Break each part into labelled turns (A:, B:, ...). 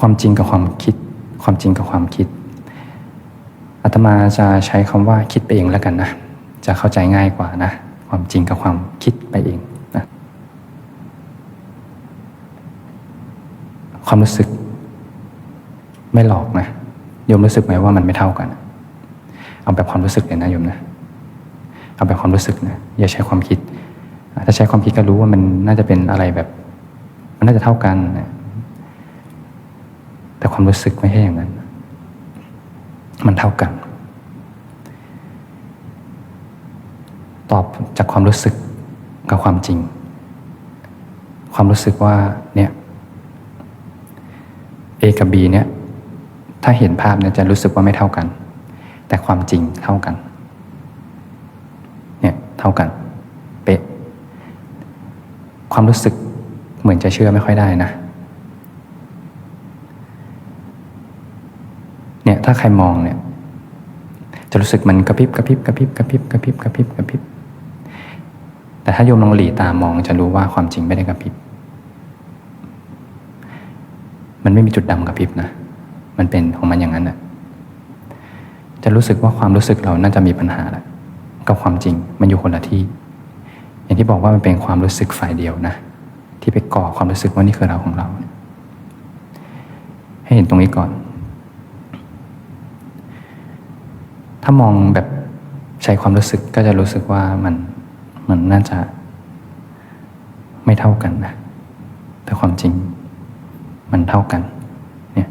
A: ความจริงกับความคิด ความจริงกับความคิดอาตมาจะใช้คำว่าคิดไปเองแล้วกันนะ จะเข้าใจง่ายกว่านะ ความจริงกับความคิดไปเองนะความรู้สึกไม่หลอกนะโยมรู้สึกไหมว่ามันไม่เท่ากัน เอาแบบความรู้สึกเลยนะโยมนะ เอาแบบความรู้สึกนะอย่าใช้ความคิด ถ้าใช้ความคิดก็รู้ว่ามันน่าจะเป็นอะไรแบบ มันน่าจะเท่ากันนะ แต่ความรู้สึกไม่ใช่อย่างนั้น มันเท่ากัน ตอบจากความรู้สึกกับความจริง ความรู้สึกว่าเนี่ย A กับ B เนี่ย ถ้าเห็นภาพเนี่ยจะรู้สึกว่าไม่เท่ากัน แต่ความจริงเท่ากัน เนี่ยเท่ากัน เป๊ะ ความรู้สึกเหมือนจะเชื่อไม่ค่อยได้นะ เนี่ยถ้าใครมองเนี่ยจะรู้สึกมันกระพริบกระพริบกระพริบกระพริบกระพริบกระพริบกระพริบ แต่ถ้าโยมลองหลีตามองจะรู้ว่าความจริงไม่ได้กระพริบ มันไม่มีจุดดำกระพริบนะ มันเป็นของมันอย่างนั้นน่ะจะรู้สึกว่าความรู้สึกเราน่าจะมีปัญหาแหละกับความจริงมันอยู่คนละที่ อย่างที่บอกว่ามันเป็นความรู้สึกฝ่ายเดียวนะ ที่ไปก่อความรู้สึกว่านี่คือเราของเรา ให้เห็นตรงนี้ก่อน ถ้ามองแบบใช้ความรู้สึกก็จะรู้สึกว่ามันมันน่าจะไม่เท่ากันนะ แต่ความจริงมันเท่ากัน เนี่ย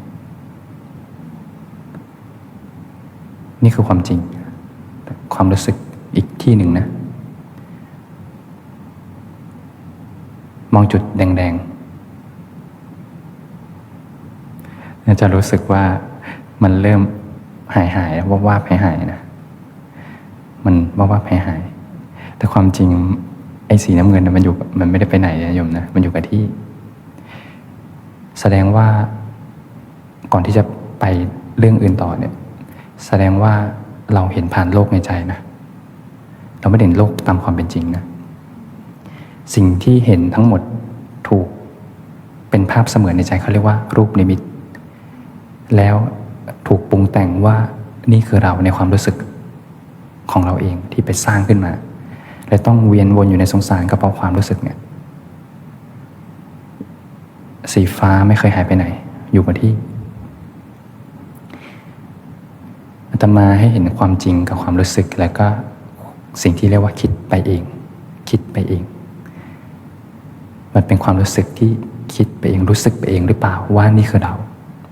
A: นี่คือความจริง แต่ความรู้สึกอีกที่หนึ่งนะ มองจุดแดงๆจะรู้สึกว่ามันเริ่ม หายหายว่าว่าหายหายนะมันว่าว่าหายหายแต่ความจริงไอ้สีน้ำเงินนะมันอยู่มันไม่ได้ไปไหนนะโยมนะมันอยู่กับที่ แสดงว่าก่อนที่จะไปเรื่องอื่นต่อเนี่ย แสดงว่าเราเห็นผ่านโลกในใจนะเราไม่เห็นโลกตามความเป็นจริงนะสิ่งที่เห็นทั้งหมดถูกเป็นภาพเสมือนในใจเขาเรียกว่า รูปนิมิต แล้ว ถูกปรุงแต่งว่านี่คือเราในความรู้สึกของเราเองที่ไปสร้างขึ้นมา และต้องเวียนวนอยู่ในสงสารกับเพราะความรู้สึกเนี่ยสีฟ้าไม่เคยหายไปไหน อยู่กับที่อาตมาให้เห็นความจริงกับความรู้สึกแล้วก็สิ่งที่เรียกว่าคิดไปเอง คิดไปเอง มันเป็นความรู้สึกที่คิดไปเองรู้สึกไปเองหรือเปล่าว่านี่คือเรา